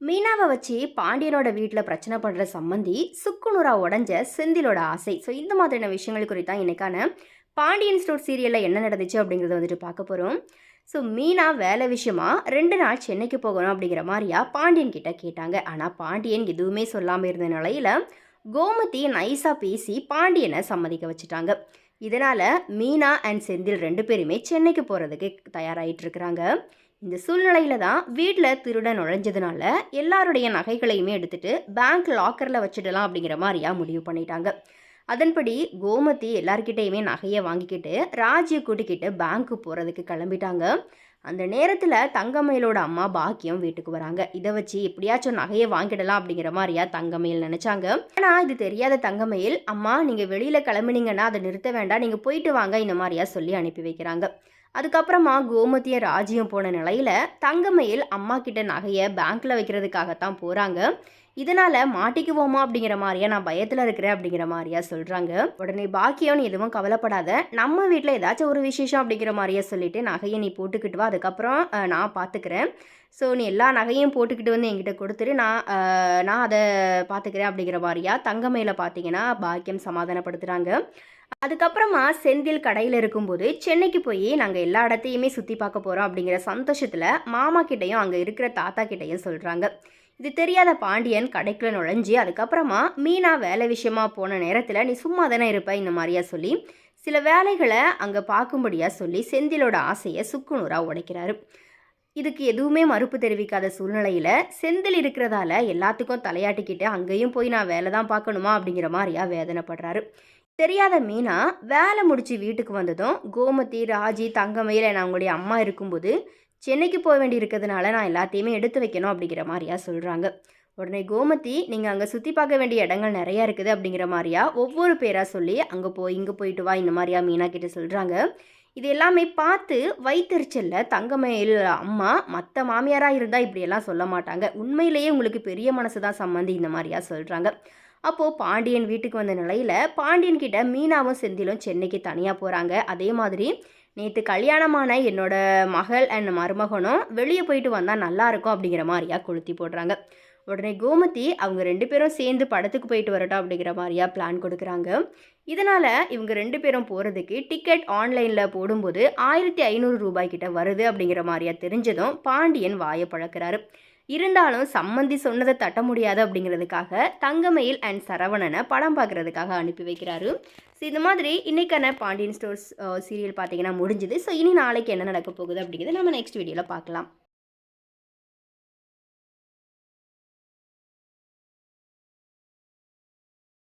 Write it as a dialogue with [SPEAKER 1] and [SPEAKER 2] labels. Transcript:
[SPEAKER 1] மீனாவை வச்சு பாண்டியனோட வீட்டில் பிரச்சனை பண்ணுற சம்மந்தி சுக்குநூறா உடஞ்ச செந்திலோட ஆசை. ஸோ இந்த மாதிரியான விஷயங்கள் குறித்து தான் இன்னைக்கான பாண்டியன் ஸ்டோர் சீரியலில் என்ன நடந்துச்சு அப்படிங்கிறத வந்துட்டு பார்க்க போகிறோம் ஸோ மீனா வேலை விஷயமா ரெண்டு நாள் சென்னைக்கு போகணும் அப்படிங்கிற மாதிரியா பாண்டியன் கிட்ட கேட்டாங்க. ஆனால் பாண்டியன் எதுவுமே சொல்லாமல் இருந்த நிலையில் கோமதி நைஸாக பேசி பாண்டியனை சம்மதிக்க வச்சுட்டாங்க. இதனால் மீனா அண்ட் செந்தில் ரெண்டு பேருமே சென்னைக்கு போகிறதுக்கு தயாராகிட்டு இருக்கிறாங்க. இந்த சூழ்நிலையில தான் வீட்டில் திருடன் நுழைஞ்சதுனால எல்லாருடைய நகைகளையுமே எடுத்துட்டு பேங்க் லாக்கரில் வச்சிடலாம் அப்படிங்கிற மாதிரியா முடிவு பண்ணிட்டாங்க. அதன்படி கோமதி எல்லார்கிட்டேயுமே நகையை வாங்கிக்கிட்டு ராஜியை கூட்டிக்கிட்டு பேங்க்கு போகிறதுக்கு கிளம்பிட்டாங்க. அந்த நேரத்தில் தங்கமயிலோட அம்மா பாக்கியம் வீட்டுக்கு வராங்க. இதை வச்சு எப்படியாச்சும் நகையை வாங்கிடலாம் அப்படிங்கிற மாதிரியா தங்கமயில் நினச்சாங்க. ஆனால் இது தெரியாத தங்கமயில் அம்மா நீங்கள் வெளியில் கிளம்புனீங்கன்னா அதை நிறுத்த வேண்டாம் நீங்கள் போயிட்டு வாங்க இந்த மாதிரியா சொல்லி அனுப்பி வைக்கிறாங்க. அதுக்கப்புறமா கோமதிய ராஜ்யம் போன நிலையில் தங்கமயில் அம்மா கிட்ட நகையை பேங்க்கில் வைக்கிறதுக்காகத்தான் போகிறாங்க இதனால மாட்டிக்குவோமா அப்படிங்கிற மாதிரியா நான் பயத்துல இருக்கிறேன் அப்படிங்கிற மாதிரியா சொல்றாங்க. உடனே பாக்கியம் நீ எதுவும் கவலைப்படாத நம்ம வீட்டில் ஏதாச்சும் ஒரு விசேஷம் அப்படிங்கிற மாதிரியா சொல்லிட்டு நகையை நீ போட்டுக்கிட்டு வா அதுக்கப்புறம் நான் பார்த்துக்கிறேன் ஸோ நீ எல்லா நகையும் போட்டுக்கிட்டு வந்து என்கிட்ட கொடுத்துரு நான் நான் அதை பார்த்துக்கிறேன் அப்படிங்கிற மாதிரியா தங்கமயில பார்த்தீங்கன்னா பாக்கியம் சமாதானப்படுத்துகிறாங்க அதுக்கப்புறமா செந்தில் கடையில் இருக்கும்போது சென்னைக்கு போய் நாங்கள் எல்லா இடத்தையுமே சுற்றி பார்க்க போகிறோம் அப்படிங்கிற சந்தோஷத்தில் மாமா கிட்டேயும் அங்கே இருக்கிற தாத்தா கிட்டேயும் சொல்கிறாங்க இது தெரியாத பாண்டியன் கடைக்குள்ள நுழைஞ்சி அதுக்கப்புறமா மீனா வேலை விஷயமா போன நேரத்தில் நீ சும்மா தானே இருப்ப? இந்த மாதிரியா சொல்லி சில வேலைகளை அங்கே பார்க்கும்படியா சொல்லி செந்திலோட ஆசையை சுக்குநூறாக உடைக்கிறாரு. இதுக்கு எதுவுமே மறுப்பு தெரிவிக்காத சூழ்நிலையில் செந்தில் இருக்கிறதால எல்லாத்துக்கும் தலையாட்டிக்கிட்டு அங்கேயும் போய் நான் வேலை தான் பார்க்கணுமா? அப்படிங்கிற மாதிரியா வேதனைப்படுறாரு. தெரியாத மீனா வேலை முடிச்சு வீட்டுக்கு வந்ததும் கோமதி ராஜி தங்கமயில் நான் அவங்களுடைய அம்மா இருக்கும்போது சென்னைக்கு போக வேண்டி இருக்கிறதுனால நான் எல்லாத்தையுமே எடுத்து வைக்கணும் அப்படிங்கிற மாதிரியா சொல்கிறாங்க உடனே கோமதி நீங்கள் அங்கே சுற்றி பார்க்க வேண்டிய இடங்கள் நிறையா இருக்குது அப்படிங்கிற மாதிரியா ஒவ்வொரு பேராக சொல்லி அங்கே போய் இங்கே போயிட்டு வா இந்த மாதிரியா மீனா கிட்ட சொல்கிறாங்க இது எல்லாமே பார்த்து வைத்தறிச்சல்ல தங்கமயில் அம்மா மற்ற மாமியாராக இருந்தால் இப்படியெல்லாம் சொல்ல மாட்டாங்க. உண்மையிலேயே உங்களுக்கு பெரிய மனசு தான் சம்மந்தி இந்த மாதிரியா சொல்கிறாங்க அப்போது பாண்டியன் வீட்டுக்கு வந்த நிலையில் பாண்டியன் கிட்ட மீனாவும் செந்திலும் சென்னைக்கு தனியாக போகிறாங்க அதே மாதிரி நேற்று கல்யாணமான என்னோட மகள் அண்ட் மருமகனும் வெளியே போயிட்டு வந்தால் நல்லா இருக்கும் அப்படிங்கிற மாதிரியா கொளுத்தி போடுறாங்க. உடனே கோமதி அவங்க ரெண்டு பேரும் சேர்ந்து படத்துக்கு போயிட்டு வரட்டும் அப்படிங்கிற மாதிரியா பிளான் கொடுக்குறாங்க. இதனால் இவங்க ரெண்டு பேரும் போகிறதுக்கு டிக்கெட் ஆன்லைனில் போடும்போது ஆயிரத்தி ஐநூறு ரூபாய்க்கிட்ட வருது அப்படிங்கிற மாதிரியா தெரிஞ்சதும் பாண்டியன் வாயை பழக்கிறாரு. இருந்தாலும் சம்மந்தி சொன்னதை தட்ட முடியாது அப்படிங்கிறதுக்காக தங்கமயில் அண்ட் சரவணனை படம் பார்க்குறதுக்காக அனுப்பி வைக்கிறாரு. ஸோ இந்த மாதிரி இன்றைக்கான பாண்டியன் ஸ்டோர்ஸ் சீரியல் பார்த்தீங்கன்னா முடிஞ்சுது. ஸோ இனி நாளைக்கு என்ன நடக்க போகுது அப்படிங்கிறத நம்ம நெக்ஸ்ட் வீடியோவில் பார்க்கலாம்.